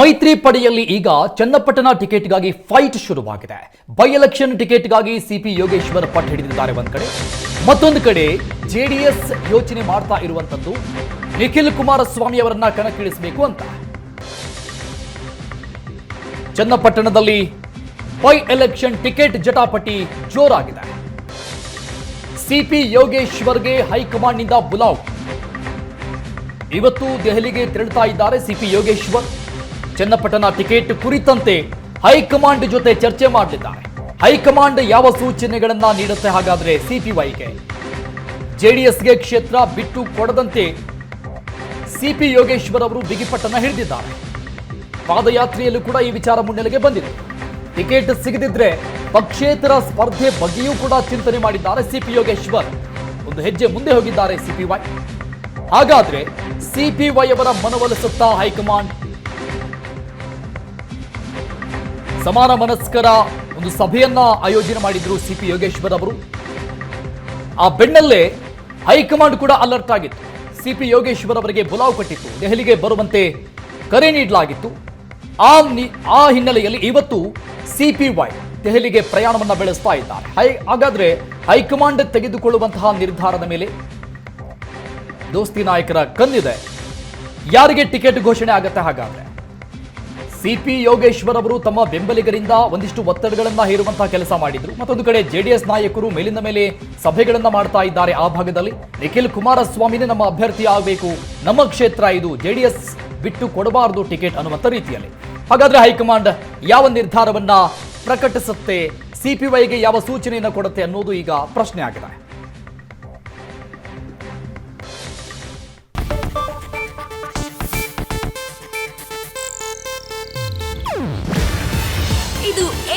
ಮೈತ್ರಿ ಪಡೆಯಲ್ಲಿ ಈಗ ಚನ್ನಪಟ್ಟಣ ಟಿಕೆಟ್ಗಾಗಿ ಫೈಟ್ ಶುರುವಾಗಿದೆ. ಬೈ ಎಲೆಕ್ಷನ್ ಟಿಕೆಟ್ಗಾಗಿ ಸಿಪಿ ಯೋಗೇಶ್ವರ್ ಪಟ್ಟು ಹಿಡಿದಿದ್ದಾರೆ ಒಂದ್ ಕಡೆ. ಮತ್ತೊಂದು ಕಡೆ ಜೆಡಿಎಸ್ ಯೋಚನೆ ಮಾಡ್ತಾ ಇರುವಂತದ್ದು ನಿಖಿಲ್ ಕುಮಾರಸ್ವಾಮಿ ಅವರನ್ನ ಕಣಕ್ಕಿಳಿಸಬೇಕು ಅಂತ. ಚನ್ನಪಟ್ಟಣದಲ್ಲಿ ಬೈ ಎಲೆಕ್ಷನ್ ಟಿಕೆಟ್ ಜಟಾಪಟಿ ಜೋರಾಗಿದೆ. ಸಿಪಿ ಯೋಗೇಶ್ವರ್ಗೆ ಹೈಕಮಾಂಡ್ನಿಂದ ಬುಲಾವ್. ಇವತ್ತು ದೆಹಲಿಗೆ ತೆರಳುತ್ತಾ ಇದ್ದಾರೆ ಸಿಪಿ ಯೋಗೇಶ್ವರ್. ಚನ್ನಪಟ್ಟಣ ಟಿಕೆಟ್ ಕುರಿತಂತೆ ಹೈಕಮಾಂಡ್ ಜೊತೆ ಚರ್ಚೆ ಮಾಡಲಿದ್ದಾರೆ. ಹೈಕಮಾಂಡ್ ಯಾವ ಸೂಚನೆಗಳನ್ನ ನೀಡುತ್ತೆ ಹಾಗಾದ್ರೆ ಸಿಪಿವೈಗೆ. ಜೆಡಿಎಸ್ಗೆ ಕ್ಷೇತ್ರ ಬಿಟ್ಟು ಕೊಡದಂತೆ ಸಿಪಿ ಯೋಗೇಶ್ವರ್ ಅವರು ಬಿಗಿಪಟ್ಟನ್ನ ಹಿಡಿದಿದ್ದಾರೆ. ಪಾದಯಾತ್ರೆಯಲ್ಲೂ ಕೂಡ ಈ ವಿಚಾರ ಮುನ್ನೆಲೆಗೆ ಬಂದಿದೆ. ಟಿಕೆಟ್ ಸಿಗದಿದ್ರೆ ಪಕ್ಷೇತರ ಸ್ಪರ್ಧೆ ಬಗ್ಗೆಯೂ ಕೂಡ ಚಿಂತನೆ ಮಾಡಿದ್ದಾರೆ ಸಿಪಿ ಯೋಗೇಶ್ವರ್. ಒಂದು ಹೆಜ್ಜೆ ಮುಂದೆ ಹೋಗಿದ್ದಾರೆ ಸಿಪಿವೈ. ಹಾಗಾದ್ರೆ ಸಿಪಿವೈ ಅವರ ಮನವೊಲಿಸುತ್ತಾ ಹೈಕಮಾಂಡ್ ಸಮಾನ ಮನಸ್ಕರ ಒಂದು ಸಭೆಯನ್ನ ಆಯೋಜನೆ ಮಾಡಿದ್ರು ಸಿಪಿ ಯೋಗೇಶ್ವರ್ ಅವರು. ಆ ಬೆನ್ನಲ್ಲೇ ಹೈಕಮಾಂಡ್ ಕೂಡ ಅಲರ್ಟ್ ಆಗಿತ್ತು. ಸಿಪಿ ಯೋಗೇಶ್ವರ್ ಅವರಿಗೆ ಬುಲಾವ್ ಕೊಟ್ಟಿತ್ತು. ದೆಹಲಿಗೆ ಬರುವಂತೆ ಕರೆ ನೀಡಲಾಗಿತ್ತು. ಆ ಆ ಹಿನ್ನೆಲೆಯಲ್ಲಿ ಇವತ್ತು ಸಿಪಿವೈ ದೆಹಲಿಗೆ ಪ್ರಯಾಣವನ್ನು ಬೆಳೆಸ್ತಾ ಇದ್ದಾರೆ. ಹೈ, ಹಾಗಾದ್ರೆ ಹೈಕಮಾಂಡ್ ತೆಗೆದುಕೊಳ್ಳುವಂತಹ ನಿರ್ಧಾರದ ಮೇಲೆ ದೋಸ್ತಿ ನಾಯಕರ ಕಂದಿದೆ ಯಾರಿಗೆ ಟಿಕೆಟ್ ಘೋಷಣೆ ಆಗತ್ತೆ ಹಾಗಾದ್ರೆ? ಸಿಪಿ ಯೋಗೇಶ್ವರ್ ಅವರು ತಮ್ಮ ಬೆಂಬಲಿಗರಿಂದ ಒಂದಿಷ್ಟು ಒತ್ತಡಗಳನ್ನ ಹೇರುವಂತಹ ಕೆಲಸ ಮಾಡಿದ್ರು. ಮತ್ತೊಂದು ಕಡೆ ಜೆಡಿಎಸ್ ನಾಯಕರು ಮೇಲಿಂದ ಮೇಲೆ ಸಭೆಗಳನ್ನ ಮಾಡ್ತಾ ಇದ್ದಾರೆ ಆ ಭಾಗದಲ್ಲಿ. ನಿಖಿಲ್ ಕುಮಾರಸ್ವಾಮಿನೇ ನಮ್ಮ ಅಭ್ಯರ್ಥಿ ಆಗಬೇಕು. ನಮ್ಮ ಕ್ಷೇತ್ರ ಇದು. ಜೆಡಿಎಸ್ ಬಿಟ್ಟು ಕೊಡಬಾರದು ಟಿಕೆಟ್ ಅನ್ನುವಂಥ ರೀತಿಯಲ್ಲಿ. ಹಾಗಾದ್ರೆ ಹೈಕಮಾಂಡ್ ಯಾವ ನಿರ್ಧಾರವನ್ನ ಪ್ರಕಟಿಸುತ್ತೆ? ಸಿಪಿವೈಗೆ ಯಾವ ಸೂಚನೆಯನ್ನು ಕೊಡುತ್ತೆ ಅನ್ನೋದು ಈಗ ಪ್ರಶ್ನೆ ಆಗಿದೆ.